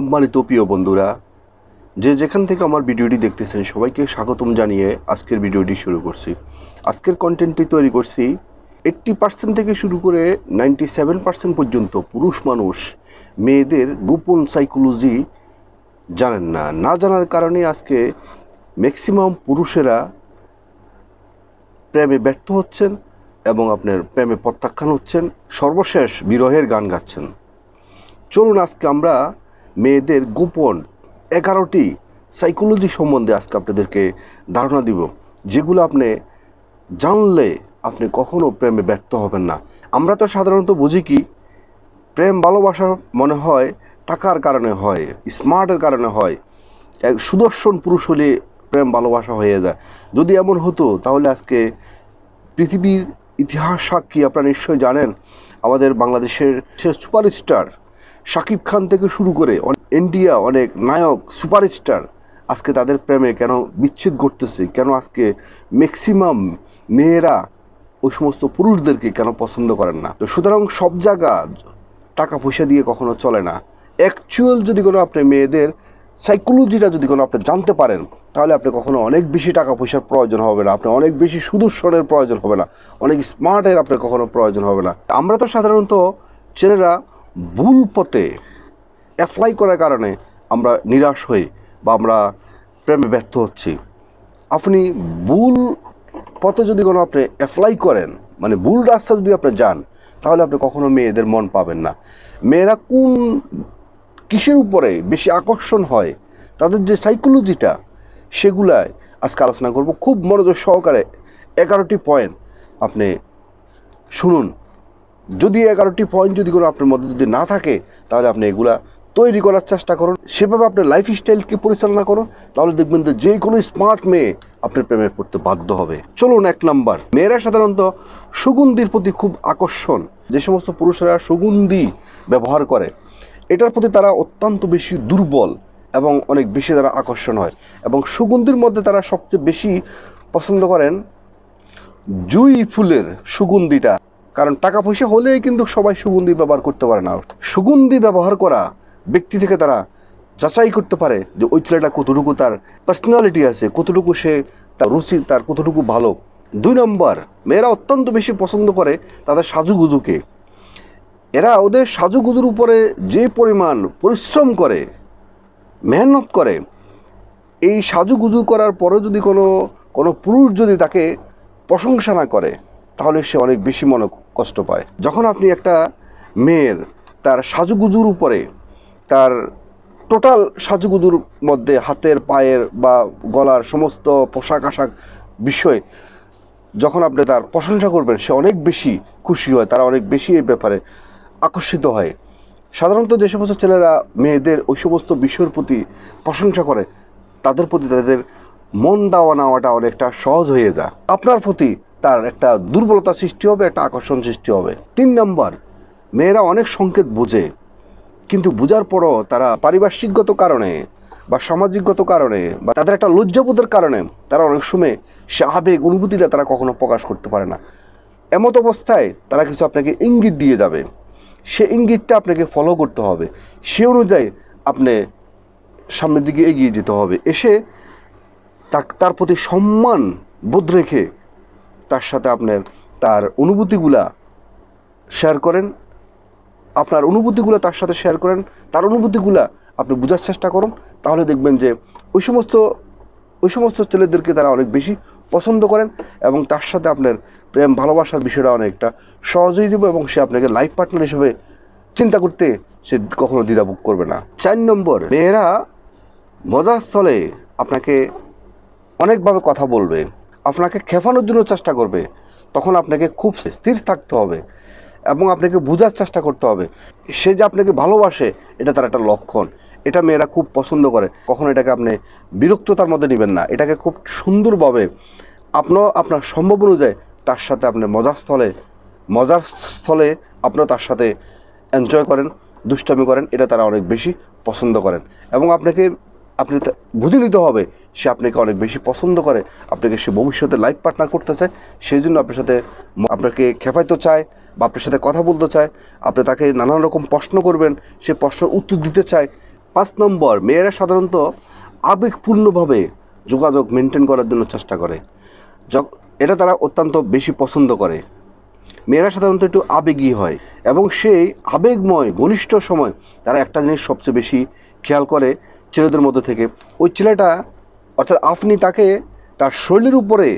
সম্মানিত প্রিয় বন্ধুরা, যে যেখান থেকে আমার ভিডিওটি দেখতেছেন, সবাইকে স্বাগতম জানিয়ে আজকের ভিডিওটি শুরু করছি। আজকের কন্টেন্টটি তৈরি করছি এইট্টি পার্সেন্ট থেকে শুরু করে নাইনটি সেভেন পার্সেন্ট পর্যন্ত পুরুষ মানুষ মেয়েদের গোপন সাইকোলজি জানেন না। না জানার কারণে আজকে ম্যাক্সিমাম পুরুষেরা প্রেমে ব্যর্থ হচ্ছেন এবং আপনার প্রেমে প্রত্যাখ্যান হচ্ছেন, সর্বশেষ বিরহের গান গাচ্ছেন। চলুন আজকে আমরা মেয়েদের গোপন এগারোটি সাইকোলজি সম্বন্ধে আজকে আপনাদেরকে ধারণা দিব, যেগুলো আপনি জানলে আপনি কখনো প্রেমে ব্যর্থ হবেন না। আমরা তো সাধারণত বুঝি কি, প্রেম ভালোবাসা মনে হয় টাকার কারণে হয়, স্মার্টের কারণে হয়। এক সুদর্শন পুরুষ হলে প্রেম ভালোবাসা হয়ে যায়। যদি এমন হতো, তাহলে আজকে পৃথিবীর ইতিহাস সাক্ষী, আপনারা নিশ্চয়ই জানেন, আমাদের বাংলাদেশের সে সুপারস্টার শাকিব খান থেকে শুরু করে ইন্ডিয়া অনেক নায়ক, সুপারস্টার আজকে তাদের প্রেমে কেন বিচ্ছেদ ঘটতেছে, কেন আজকে ম্যাক্সিমাম মেয়েরা ওই সমস্ত পুরুষদেরকে কেন পছন্দ করেন না? তো সুতরাং সব জায়গা টাকা পয়সা দিয়ে কখনো চলে না। অ্যাকচুয়াল যদি কোনো আপনি মেয়েদের সাইকোলজিটা যদি কোনো আপনি জানতে পারেন, তাহলে আপনি কখনো অনেক বেশি টাকা পয়সার প্রয়োজন হবে না আপনার অনেক বেশি সুদর্শনের প্রয়োজন হবে না, অনেক স্মার্টের আপনার কখনো প্রয়োজন হবে না। আমরা তো সাধারণত ছেলেরা ভুল পথে অ্যাপ্লাই করার কারণে আমরা নিরাশ হই বা আমরা প্রেমে ব্যর্থ হচ্ছি। আপনি ভুল পথে যদি কোনো আপনি অ্যাপ্লাই করেন মানে ভুল রাস্তা যদি আপনি যান, তাহলে আপনি কখনো মেয়েদের মন পাবেন না। মেয়েরা কোন কিসের উপরে বেশি আকর্ষণ হয়, তাদের যে সাইকোলজিটা সেগুলায় আজকে আলোচনা করব। খুব মনোযোগ সহকারে এগারোটি পয়েন্ট আপনি শুনুন। যদি এগারোটি পয়েন্ট যদি কোনো আপনার মধ্যে যদি না থাকে, তাহলে আপনি এগুলা তৈরি করার চেষ্টা করুন। সেভাবে আপনার লাইফ স্টাইলকে পরিচালনা করুন, তাহলে দেখবেন যে যে কোনো স্মার্ট মেয়ে আপনার প্রেমে পড়তে বাধ্য হবে। চলুন এক নাম্বার, মেয়েরা সাধারণত সুগন্ধির প্রতি খুব আকর্ষণ। যে সমস্ত পুরুষেরা সুগন্ধি ব্যবহার করে, এটার প্রতি তারা অত্যন্ত বেশি দুর্বল এবং অনেক বেশি তারা আকর্ষণ হয়। এবং সুগন্ধির মধ্যে তারা সবচেয়ে বেশি পছন্দ করেন জুই ফুলের সুগন্ধিটা। কারণ টাকা পয়সা হলেই কিন্তু সবাই সুগন্ধি ব্যবহার করতে পারে না। সুগন্ধি ব্যবহার করা ব্যক্তি থেকে তারা যাচাই করতে পারে যে ওই ছেলেটা কতটুকু তার পার্সোনালিটি আছে, কতটুকু সে তার রুচি, তার কতটুকু ভালো। দুই নম্বর, মেয়েরা অত্যন্ত বেশি পছন্দ করে তাদের সাজুগুজুকে। এরা ওদের সাজুগুজুর উপরে যে পরিমাণ পরিশ্রম করে, মেহনত করে, এই সাজুগুজু করার পরেও যদি কোনো কোনো পুরুষ যদি তাকে প্রশংসা না করে তাহলে সে অনেক বেশি মনে কষ্ট পায়। যখন আপনি একটা মেয়ের তার সাজুগুজুর উপরে তার টোটাল সাজুগুজুর মধ্যে হাতের, পায়ের বা গলার সমস্ত পোশাক আশাক বিষয় যখন আপনি তার প্রশংসা করবেন, সে অনেক বেশি খুশি হয়, তারা অনেক বেশি এই ব্যাপারে আকর্ষিত হয়। সাধারণত যে সমস্ত ছেলেরা মেয়েদের ওই সমস্ত বিষয়ের প্রতি প্রশংসা করে, তাদের প্রতি তাদের মন দেওয়া নেওয়াটা অনেকটা সহজ হয়ে যায়। আপনার প্রতি তার একটা দুর্বলতা সৃষ্টি হবে, একটা আকর্ষণ সৃষ্টি হবে। তিন নম্বর, মেয়েরা অনেক সংকেত বোঝে, কিন্তু বোঝার পরও তারা পারিপার্শ্বিকগত কারণে বা সামাজিকগত কারণে বা তাদের একটা লজ্জাবোধের কারণে তারা অনেক সময় সে আবেগ অনুভূতিটা তারা কখনো প্রকাশ করতে পারে না। এমত অবস্থায় তারা কিছু আপনাকে ইঙ্গিত দিয়ে যাবে। সে ইঙ্গিতটা আপনাকে ফলো করতে হবে। সে অনুযায়ী আপনি সামনের দিকে এগিয়ে যেতে হবে। এসে তার প্রতি সম্মান বোধ রেখে তার সাথে আপনার তার অনুভূতিগুলা শেয়ার করেন। আপনার অনুভূতিগুলো তার সাথে শেয়ার করেন। তার অনুভূতিগুলা আপনি বোঝার চেষ্টা করুন। তাহলে দেখবেন যে ওই সমস্ত ওই সমস্ত ছেলেদেরকে তারা অনেক বেশি পছন্দ করেন এবং তার সাথে আপনার প্রেম, ভালোবাসার বিষয়টা অনেকটা সহজ হয়ে যাবে এবং সে আপনাকে লাইফ পার্টনার হিসেবে চিন্তা করতে সে কখনো দ্বিধাবোধ করবে না। চার নম্বর, মেয়েরা মজার স্থলে আপনাকে অনেকভাবে কথা বলবে। আপনাকে খেপানোর জন্য চেষ্টা করবে, তখন আপনাকে খুব স্থির থাকতে হবে এবং আপনাকে বোঝার চেষ্টা করতে হবে। সে যে আপনাকে ভালোবাসে, এটা তার একটা লক্ষণ। এটা মেয়েরা খুব পছন্দ করে। কখনো এটাকে আপনি বিরক্ততার মধ্যে নেবেন না। এটাকে খুব সুন্দরভাবে আপনার আপনার সম্ভব অনুযায়ী তার সাথে আপনি মজার স্থলে মজার স্থলে আপনিও তার সাথে এনজয় করেন, দুষ্টামি করেন। এটা তারা অনেক বেশি পছন্দ করেন। এবং আপনাকে আপনি বুঝে নিতে হবে সে আপনাকে অনেক বেশি পছন্দ করে, আপনাকে সে ভবিষ্যতে লাইফ পার্টনার করতে চায় সেই জন্য আপনার সাথে আপনাকে খেপাইতে চায় বা আপনার সাথে কথা বলতে চায়। আপনি তাকে নানান রকম প্রশ্ন করবেন, সে প্রশ্নের উত্তর দিতে চায়। পাঁচ নম্বর, মেয়েরা সাধারণত আবেগপূর্ণভাবে যোগাযোগ মেনটেন করার জন্য চেষ্টা করে। এটা তারা অত্যন্ত বেশি পছন্দ করে। মেয়েরা সাধারণত একটু আবেগী হয় এবং সেই আবেগময়, ঘনিষ্ঠ সময় তারা একটা জিনিস সবচেয়ে বেশি খেয়াল করে ছেলেদের মধ্যে থেকে। ওই ছেলেটা অর্থাৎ আপনি তাকে তার শরীরের উপরে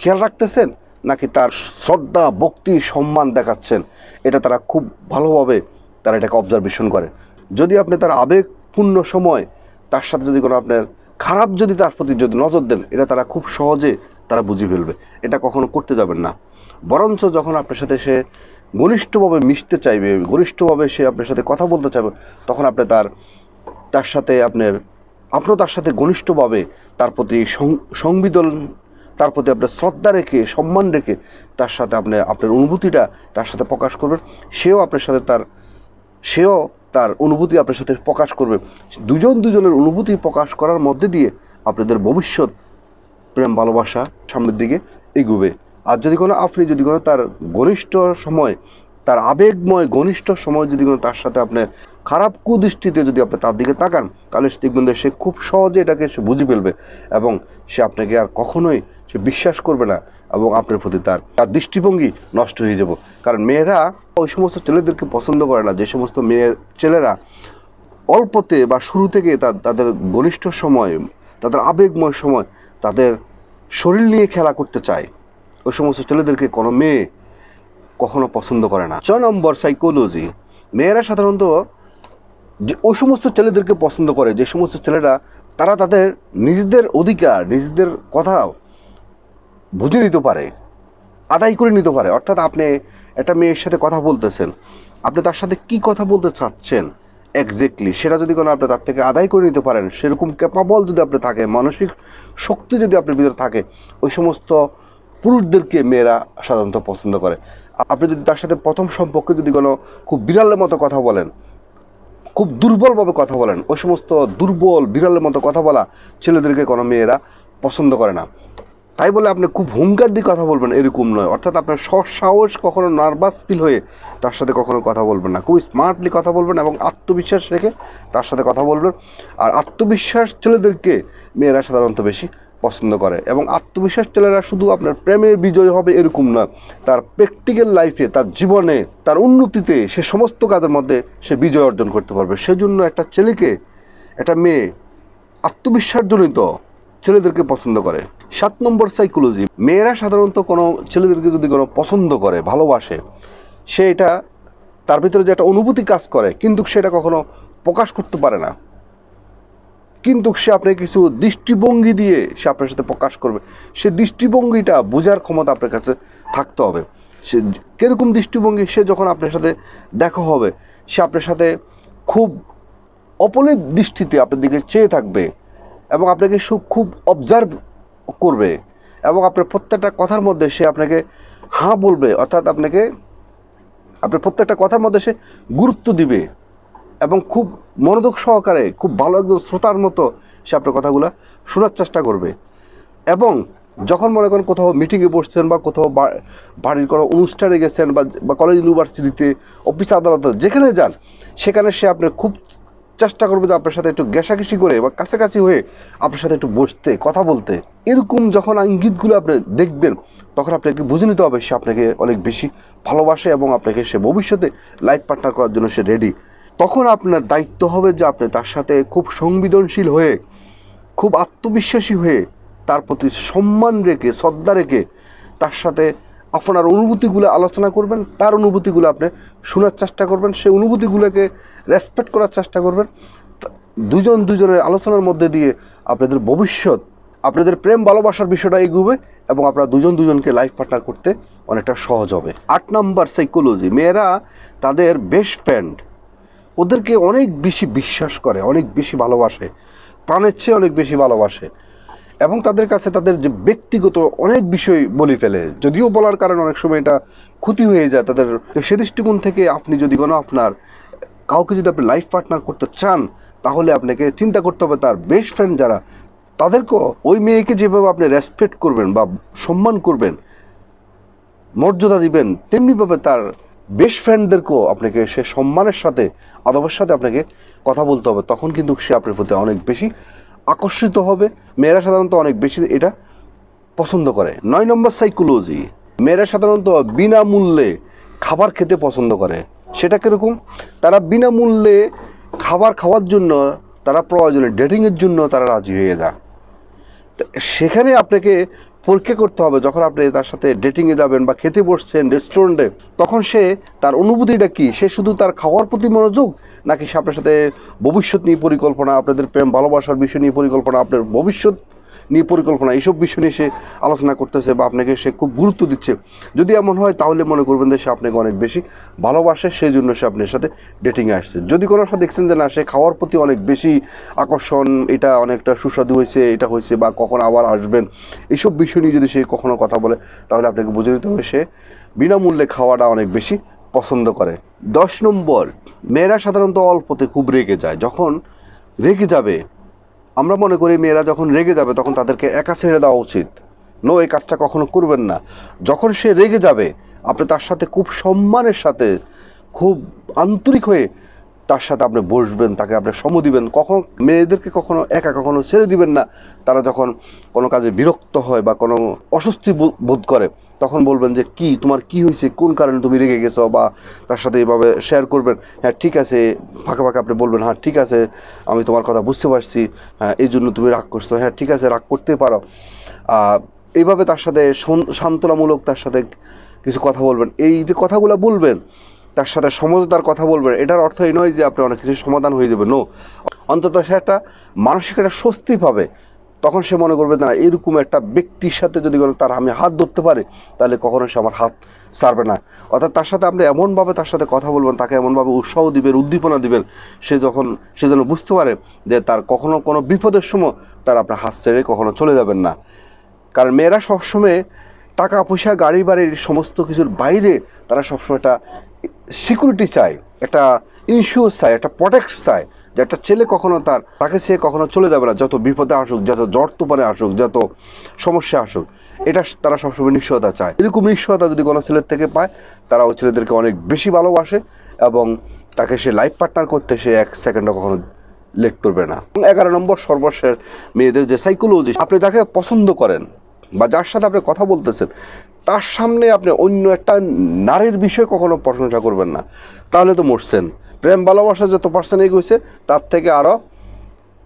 খেয়াল রাখতেছেন নাকি তার শ্রদ্ধা, ভক্তি, সম্মান দেখাচ্ছেন? এটা তারা খুব ভালোভাবে তারা এটাকে অবজারভেশন করে। যদি আপনি তার আবেগপূর্ণ সময় তার সাথে যদি কোনো আপনার খারাপ যদি তার প্রতি যদি নজর দেন, এটা তারা খুব সহজে তারা বুঝে ফেলবে। এটা কখনো করতে যাবেন না। বরঞ্চ যখন আপনার সাথে সে ঘনিষ্ঠভাবে মিশতে চাইবে, ঘনিষ্ঠভাবে সে আপনার সাথে কথা বলতে চাইবে, তখন আপনি তার তার সাথে আপনার আপনিও তার সাথে ঘনিষ্ঠভাবে, তার প্রতি সং- সংবেদন, তার প্রতি আপনার শ্রদ্ধা রেখে, সম্মান রেখে তার সাথে আপনি, আপনার অনুভূতিটা তার সাথে প্রকাশ করবেন। সেও আপনার সাথে তার, সেও তার অনুভূতি আপনার সাথে প্রকাশ করবে। দুজন দুজনের অনুভূতি প্রকাশ করার মধ্যে দিয়ে আপনাদের ভবিষ্যৎ প্রেম, ভালোবাসা সামনের দিকে এগুবে। আর যদি কোনো আপনি, যদি কোনো তার ঘনিষ্ঠ সময় তার আবেগময় ঘনিষ্ঠ সময় যদি কোনো তার সাথে আপনার খারাপ কুদৃষ্টিতে যদি আপনি তার দিকে তাকান, তাহলে সে দেখবেন সে খুব সহজে এটাকে সে বুঝে ফেলবে এবং সে আপনাকে আর কখনোই সে বিশ্বাস করবে না এবং আপনার প্রতি তার তার দৃষ্টিভঙ্গি নষ্ট হয়ে যাব। কারণ মেয়েরা ওই সমস্ত ছেলেদেরকে পছন্দ করে না, যে সমস্ত মেয়ের ছেলেরা অল্পতে বা শুরু থেকে তার, তাদের ঘনিষ্ঠ সময়, তাদের আবেগময় সময় তাদের শরীর নিয়ে খেলা করতে চায়। ওই সমস্ত ছেলেদেরকে কোনো মেয়ে কখনো পছন্দ করে না। ছয় নম্বর সাইকোলজি মেয়েরা সাধারণত যে ওই সমস্ত ছেলেদেরকে পছন্দ করে, যে সমস্ত ছেলেরা তারা তাদের নিজেদের অধিকার, নিজেদের কথা বুঝে নিতে পারে, আদায় করে নিতে পারে। অর্থাৎ আপনি একটা মেয়ের সাথে কথা বলতেছেন, আপনি তার সাথে কি কথা বলতে চাচ্ছেন এক্স্যাক্টলি সেটা যদি কোনো আপনি তার থেকে আদায় করে নিতে পারেন, সেরকম ক্যাপাবল যদি আপনি থাকে মানসিক শক্তি যদি আপনার ভিতরে থাকে, ওই সমস্ত পুরুষদেরকে মেয়েরা সাধারণত পছন্দ করে। আপনি যদি তার সাথে প্রথম সম্পর্কে যদি কোনো খুব বিড়ালের মতো কথা বলেন, খুব দুর্বলভাবে কথা বলেন, ওই সমস্ত দুর্বল বিড়ালের মতো কথা বলা ছেলেদেরকে কোনো মেয়েরা পছন্দ করে না। তাই বলে আপনি খুব হুঙ্কার দিয়ে কথা বলবেন এরকম নয়। অর্থাৎ আপনার সসাহস কখনো নার্ভাস ফিল হয়ে তার সাথে কখনো কথা বলবেন না। খুব স্মার্টলি কথা বলবেন এবং আত্মবিশ্বাস রেখে তার সাথে কথা বলবেন। আর আত্মবিশ্বাস ছেলেদেরকে মেয়েরা সাধারণত বেশি পছন্দ করে এবং আত্মবিশ্বাস ছেলেরা শুধু আপনার প্রেমের বিজয় হবে এরকম না। তার প্র্যাকটিক্যাল লাইফে তার জীবনে, তার উন্নতিতে সে সমস্ত কাজের মধ্যে সে বিজয় অর্জন করতে পারবে। সেজন্য একটা ছেলেকে, একটা মেয়ে আত্মবিশ্বাসজনিত ছেলেদেরকে পছন্দ করে। সাত নম্বর সাইকোলজি মেয়েরা সাধারণত কোনো ছেলেদেরকে যদি কোনো পছন্দ করে, ভালোবাসে, সে এটা তার ভিতরে যে একটা অনুভূতি কাজ করে, কিন্তু সেটা কখনো প্রকাশ করতে পারে না। কিন্তু সে আপনাকে কিছু দৃষ্টিভঙ্গি দিয়ে সে আপনার সাথে প্রকাশ করবে। সে দৃষ্টিভঙ্গিটা বোঝার ক্ষমতা আপনার কাছে থাকতে হবে। সে কীরকম দৃষ্টিভঙ্গি? সে যখন আপনার সাথে দেখা হবে, সে আপনার সাথে খুব অপলিপ দৃষ্টিতে আপনার দিকে চেয়ে থাকবে এবং আপনাকে খুব অবজার্ভ করবে এবং আপনার প্রত্যেকটা কথার মধ্যে সে আপনাকে হাঁ বলবে। অর্থাৎ আপনাকে, আপনার প্রত্যেকটা কথার মধ্যে সে গুরুত্ব দিবে। এবং খুব মনোযোগ সহকারে, খুব ভালো একজন শ্রোতার মতো সে আপনার কথাগুলো শোনার চেষ্টা করবে। এবং যখন মনে করেন কোথাও মিটিংয়ে বসছেন বা কোথাও বাড়ির কোনো অনুষ্ঠানে গেছেন বা কলেজ ইউনিভার্সিটিতে অফিস আদালতে, যেখানে যান, সেখানে সে আপনার খুব চেষ্টা করবে যে আপনার সাথে একটু ঘেঁষাঘেঁষি করে বা কাছাকাছি হয়ে আপনার সাথে একটু বসতে, কথা বলতে। এরকম যখন ইঙ্গিতগুলো আপনি দেখবেন, তখন আপনাকে বুঝে নিতে হবে সে আপনাকে অনেক বেশি ভালোবাসে এবং আপনাকে সে ভবিষ্যতে লাইফ পার্টনার করার জন্য সে রেডি তখন আপনার দায়িত্ব হবে যে আপনি তার সাথে খুব সংবেদনশীল হয়ে, খুব আত্মবিশ্বাসী হয়ে তার প্রতি সম্মান রেখে, শ্রদ্ধা রেখে তার সাথে আপনার অনুভূতিগুলো আলোচনা করবেন, তার অনুভূতিগুলো আপনি শোনার চেষ্টা করবেন, সেই অনুভূতিগুলোকে রেসপেক্ট করার চেষ্টা করবেন। দুজন দুজনের আলোচনার মধ্যে দিয়ে আপনাদের ভবিষ্যৎ, আপনাদের প্রেম ভালোবাসার বিষয়টা এগোবে এবং আপনারা দুজন দুজনকে লাইফ পার্টনার করতে অনেকটা সহজ হবে। আট নাম্বার সাইকোলজি মেয়েরা তাদের বেস্ট ফ্রেন্ড ওদেরকে অনেক বেশি বিশ্বাস করে, অনেক বেশি ভালোবাসে, প্রাণের চেয়ে অনেক বেশি ভালোবাসে এবং তাদের কাছে তাদের যে ব্যক্তিগত অনেক বিষয় বলে ফেলে। যদিও বলার কারণে অনেক সময় এটা ক্ষতি হয়ে যায় তাদের। সে দৃষ্টিকোণ থেকে আপনি যদি কোনো আপনার কাউকে যদি আপনি লাইফ পার্টনার করতে চান, তাহলে আপনাকে চিন্তা করতে হবে তার বেস্ট ফ্রেন্ড যারা। তাদেরকেও ওই মেয়েকে যেভাবে আপনি রেসপেক্ট করবেন বা সম্মান করবেন, মর্যাদা দিবেন, তেমনিভাবে তার বেস্ট ফ্রেন্ডদেরকেও আপনাকে সে সম্মানের সাথে, আদবের সাথে আপনাকে কথা বলতে হবে। তখন কিন্তু সে আপনার প্রতি অনেক বেশি আকর্ষিত হবে। মেয়েরা সাধারণত অনেক বেশি এটা পছন্দ করে। নয় নম্বর সাইকোলজি মেয়েরা সাধারণত বিনামূল্যে খাবার খেতে পছন্দ করে। সেটা কীরকম? তারা বিনামূল্যে খাবার খাওয়ার জন্য, তারা প্রয়োজনে ডেটিংয়ের জন্য তারা রাজি হয়ে যায়। সেখানে আপনাকে পরীক্ষা করতে হবে যখন আপনি তার সাথে ডেটিংয়ে যাবেন বা খেতে বসছেন রেস্টুরেন্টে তখন সে তার অনুভূতিটা কি? সে শুধু তার খাওয়ার প্রতি মনোযোগ নাকি সে আপনার সাথে ভবিষ্যৎ নিয়ে পরিকল্পনা, আপনাদের প্রেম, ভালোবাসার বিষয় নিয়ে পরিকল্পনা, আপনার ভবিষ্যৎ নিয়ে পরিকল্পনা, এইসব বিষয় নিয়ে সে আলোচনা করতেছে বা আপনাকে সে খুব গুরুত্ব দিচ্ছে। যদি এমন হয়, তাহলে মনে করবেন যে সে আপনাকে অনেক বেশি ভালোবাসে সেই জন্য সে আপনার সাথে ডেটিংয়ে আসছে। যদি কোনো সাথে দেখছেন যে না, সে খাওয়ার প্রতি অনেক বেশি আকর্ষণ, এটা অনেকটা সুস্বাদু হয়েছে, এটা হয়েছে বা কখন আবার আসবেন, এইসব বিষয় নিয়ে যদি সে কখনো কথা বলে, তাহলে আপনাকে বুঝে নিতে হবে সে বিনামূল্যে খাওয়াটা অনেক বেশি পছন্দ করে। দশ নম্বর, মেয়েরা সাধারণত অল্পতে খুব রেগে যায়। যখন রেগে যাবে আমরা মনে করি মেয়েরা যখন রেগে যাবে, তখন তাদেরকে একা ছেড়ে দেওয়া উচিত। নো, এই কাজটা কখনো করবেন না। যখন সে রেগে যাবে, আপনি তার সাথে খুব সম্মানের সাথে, খুব আন্তরিক হয়ে তার সাথে আপনি বসবেন, তাকে আপনি সম দিবেন। কখনো মেয়েদেরকে কখনো একা, কখনো ছেড়ে দিবেন না। তারা যখন কোনো কাজে বিরক্ত হয় বা কোনো অস্বস্তি বোধ- করে, তখন বলবেন যে, কি, তোমার কি হয়েছে? কোন কারণে তুমি রেগে গেছো? বা তার সাথে এইভাবে শেয়ার করবেন। হ্যাঁ ঠিক আছে। ফাঁকা ফাঁকা আপনি বলবেন হ্যাঁ ঠিক আছে, আমি তোমার কথা বুঝতে পারছি। হ্যাঁ এই জন্য তুমি রাগ করছ। হ্যাঁ ঠিক আছে, রাগ করতে পারো। এইভাবে তার সাথে সন- সান্ত্বনামূলক তার সাথে কিছু কথা বলবেন। এই যে কথাগুলো বলবেন তার সাথে সমঝোতার কথা বলবেন, এটার অর্থ এই নয় যে আপনি অনেক কিছু সমাধান হয়ে যাবে নো অন্তত সে একটা মানসিক একটা স্বস্তি পাবে, তখন সে মনে করবে না, এরকম একটা ব্যক্তির সাথে যদি কোনো তার আমি হাত ধরতে পারি, তাহলে কখনো সে আমার হাত ছাড়বে না। অর্থাৎ তার সাথে আপনি এমনভাবে তার সাথে কথা বলবেন, তাকে এমনভাবে উৎসাহ দিবেন, উদ্দীপনা দিবেন, সে যখন, সে যেন বুঝতে পারে যে তার কখনো কোনো বিপদের সময় তার আপনার হাত ছেড়ে কখনো চলে যাবেন না। কারণ মেয়েরা সবসময় টাকা পয়সা গাড়ি বাড়ির সমস্ত কিছুর বাইরে তারা সবসময় একটা সিকিউরিটি চায়, একটা ইন্স্যুরেন্স চায়, একটা প্রোটেক্ট চায় যে একটা ছেলে কখনো তার, তাকে সে কখনো চলে যাবে না, যত বিপদে আসুক, যত জ্বর তুফানে আসুক, যত সমস্যা আসুক, এটা তারা সবসময় নিশ্চয়তা চায়। এরকম নিশ্চয়তা যদি কোনো ছেলের থেকে পায়, তারা ওই ছেলেদেরকে অনেক বেশি ভালোবাসে এবং তাকে সে লাইফ পার্টনার করতে সে এক সেকেন্ডও কখনো লেট করবে না। এগারো নম্বর সর্বশেষ মেয়েদের যে সাইকোলজি আপনি যাকে পছন্দ করেন বা যার সাথে আপনি কথা বলতেছেন, তার সামনে আপনি অন্য একটা নারীর বিষয়ে কখনো প্রশংসা করবেন না। তাহলে তো মরছেন। প্রেম, ভালোবাসা যত পার্সেন্ট এগোইছে, তার থেকে আরও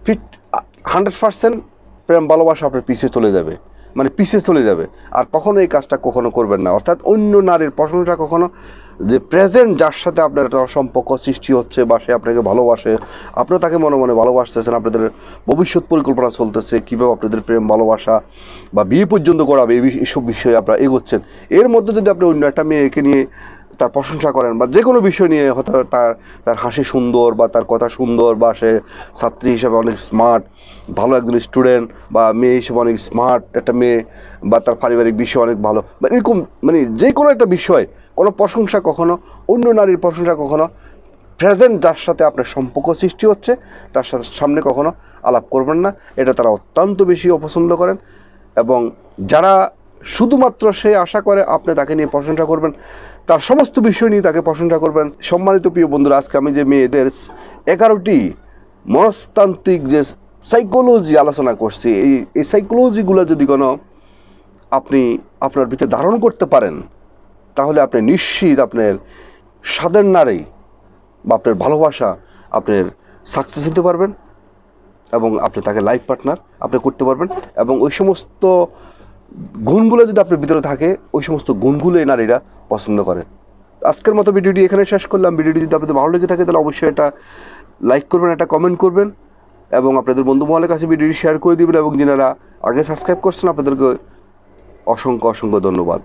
ফিট হান্ড্রেড পার্সেন্ট প্রেম, ভালোবাসা আপনার পিছিয়ে চলে যাবে। মানে পিছিয়ে চলে যাবে। আর কখনো এই কাজটা কখনো করবেন না। অর্থাৎ অন্য নারীর প্রশংসা কখনো যে প্রেজেন্ট যার সাথে আপনার একটা সম্পর্ক সৃষ্টি হচ্ছে বা সে আপনাকে ভালোবাসে আপনি তাকে মনে মনে ভালোবাসতেছেন, আপনাদের ভবিষ্যৎ পরিকল্পনা চলতেছে, কীভাবে আপনাদের প্রেম, ভালোবাসা বা বিয়ে পর্যন্ত করাবে, এই এইসব বিষয়ে আপনারা এগোচ্ছেন। এর মধ্যে যদি আপনি অন্য একটা মেয়েকে নিয়ে তার প্রশংসা করেন বা যে কোনো বিষয় নিয়ে হয়তো তার তার হাসি সুন্দর বা তার কথা সুন্দর বা সে ছাত্রী হিসেবে অনেক স্মার্ট ভালো একজন স্টুডেন্ট বা মেয়ে হিসেবে অনেক স্মার্ট একটা মেয়ে বা তার পারিবারিক বিষয় অনেক ভালো। বা এরকম মানে যে কোনো একটা বিষয়, কোনো প্রশংসা কখনো, অন্য নারীর প্রশংসা কখনো প্রেজেন্ট যার সাথে আপনার সম্পর্ক সৃষ্টি হচ্ছে, তার সাথে সামনে কখনো আলাপ করবেন না। এটা তারা অত্যন্ত বেশি অপছন্দ করেন এবং যারা শুধুমাত্র সে আশা করে, আপনি তাকে নিয়ে প্রশংসা করবেন তার সমস্ত বিষয় নিয়ে তাকে প্রশংসা করবেন। সম্মানিত প্রিয় বন্ধুরা, আজকে আমি যে মেয়েদের এগারোটি মনস্তান্ত্রিক যে সাইকোলজি আলোচনা করছি, এই এই সাইকোলজিগুলো যদি কোনো আপনি আপনার ভিতরে ধারণ করতে পারেন, তাহলে আপনি নিশ্চিত আপনার স্বাদের নারী বা আপনার ভালোবাসা আপনার সাকসেস হতে পারবেন এবং আপনি তাকে লাইফ পার্টনার আপনি করতে পারবেন এবং ওই সমস্ত গুণগুলো যদি আপনার ভিতরে থাকে, ওই সমস্ত গুণগুলো এই নারীরা পছন্দ করে। আজকের মতো ভিডিওটি এখানে শেষ করলাম। ভিডিওটি যদি আপনাদের ভালো লেগে থাকে, তাহলে অবশ্যই এটা লাইক করবেন একটা কমেন্ট করবেন এবং আপনাদের বন্ধু মহলের কাছে ভিডিওটি শেয়ার করে দেবেন এবং যারা আগে সাবস্ক্রাইব করছেন, আপনাদেরকে অসংখ্য অসংখ্য ধন্যবাদ।